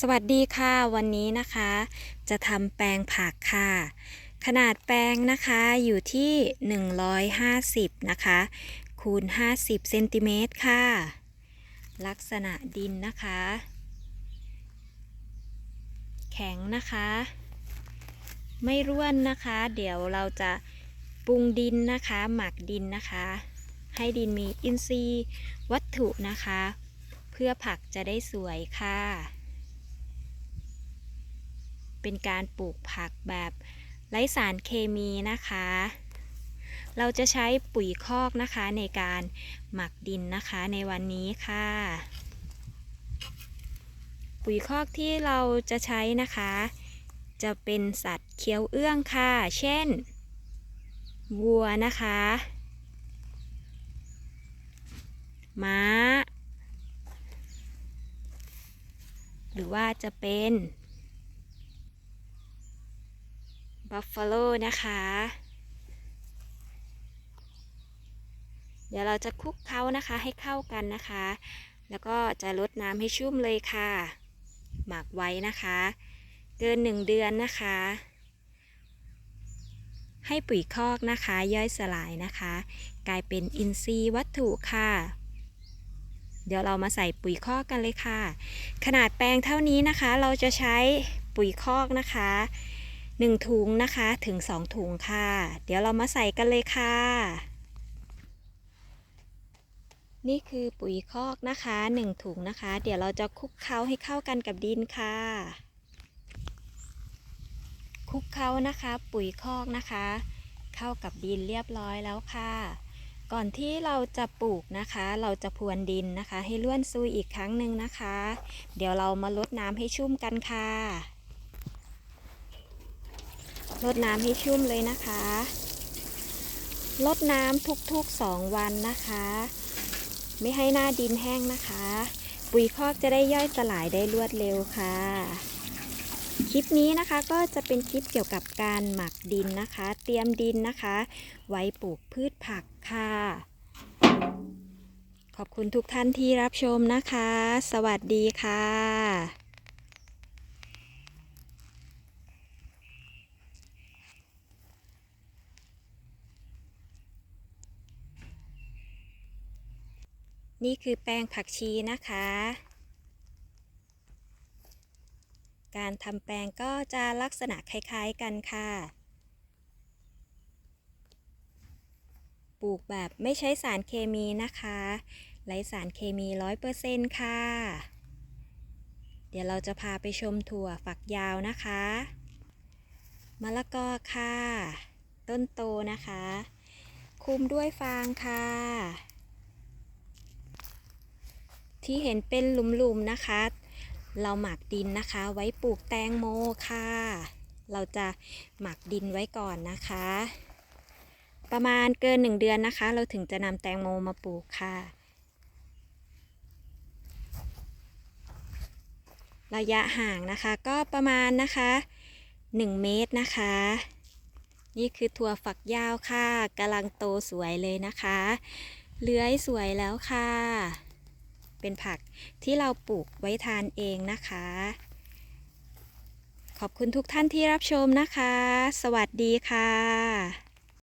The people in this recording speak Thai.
สวัสดีค่ะวันนี้นะคะ จะทำแปลงผักค่ะ ขนาดแปลงนะคะอยู่ที่ 150 นะคะ คูณ 50 เซนติเมตรค่ะ ลักษณะดินนะคะ แข็งนะคะ ไม่ร่วนนะคะ เดี๋ยวเราจะปรุงดินนะคะ หมักดินนะคะ ให้ดินมีอินทรีย์วัตถุนะคะ เพื่อผักจะได้สวยค่ะ เป็นการปลูกผักแบบไร้สารเคมีนะคะ เราจะใช้ปุ๋ยคอกนะคะในการหมักดินนะคะในวันนี้ค่ะ ปุ๋ยคอกที่เราจะใช้นะคะ จะเป็นสัตว์เคี้ยวเอื้องค่ะ เช่น วัวนะคะ ม้า หรือว่าจะเป็น บัฟฟาโลนะคะ เดี๋ยวเราจะคลุกเคล้านะคะให้เข้ากันนะคะ แล้วก็จะลดน้ำให้ชุ่มเลยค่ะ หมักไว้นะคะ เกินหนึ่งเดือนนะคะ ให้ปุ๋ยคอกนะคะ ย่อยสลายนะคะ กลายเป็นอินทรีย์วัตถุค่ะเดี๋ยวเรามาใส่ปุ๋ยคอกกันเลยค่ะ ขนาดแปลงเท่านี้นะคะ เราจะใช้ปุ๋ยคอกนะคะ 1 ถุงนะคะถึง 2 ถุงค่ะ เดี๋ยวเรามาใส่กันเลยค่ะ นี่คือปุ๋ยคอกนะคะ 1 ถุงนะคะ เดี๋ยวเราจะคลุกเคล้าให้เข้ากันกับดินค่ะคลุกเคล้านะคะ ปุ๋ยคอกนะคะ เข้ากับดินเรียบร้อยแล้วค่ะ ก่อนที่เราจะปลูกนะคะ เราจะพรวนดินนะคะ ให้ล้วนซุยอีกครั้งหนึ่งนะคะ เดี๋ยวเรามาลดน้ำให้ชุ่มกันค่ะ ลดน้ำให้ชุ่มเลยนะคะลดน้ำทุกๆ 2 วันนะคะ ไม่ให้หน้าดินแห้งนะคะ ปุ๋ยคอกจะได้ย่อยสลายได้รวดเร็วค่ะ คลิปนี้นะคะก็จะเป็นคลิปเกี่ยวกับการหมักดินนะคะ เตรียมดินนะคะ ไว้ปลูกพืชผักค่ะ ขอบคุณทุกท่านที่รับชมนะคะ สวัสดีค่ะ นี่คือแป้งผักชีนะคะ การทำแปลงก็จะลักษณะคล้ายๆกันค่ะ ปลูกแบบไม่ใช้สารเคมีนะคะไร้สารเคมีร้อยเปอร์เซ็นต์ค่ะ เดี๋ยวเราจะพาไปชมถั่วฝักยาวนะคะ มะละกอค่ะ ต้นโตนะคะ คุมด้วยฟางค่ะ ที่เห็นเป็นหลุมๆนะคะ เราหมักดินนะคะ ไว้ปลูกแตงโมค่ะ เราจะหมักดินไว้ก่อนนะคะ ประมาณเกินหนึ่งเดือนนะคะ เราถึงจะนำแตงโมมาปลูกค่ะ ระยะห่างนะคะก็ประมาณนะคะ1 เมตรนะคะ นี่คือถั่วฝักยาวค่ะกำลังโตสวยเลยนะคะ เลื้อยสวยแล้วค่ะ เป็นผักที่เราปลูกไว้ทานเองนะคะ ขอบคุณทุกท่านที่รับชมนะคะ สวัสดีค่ะ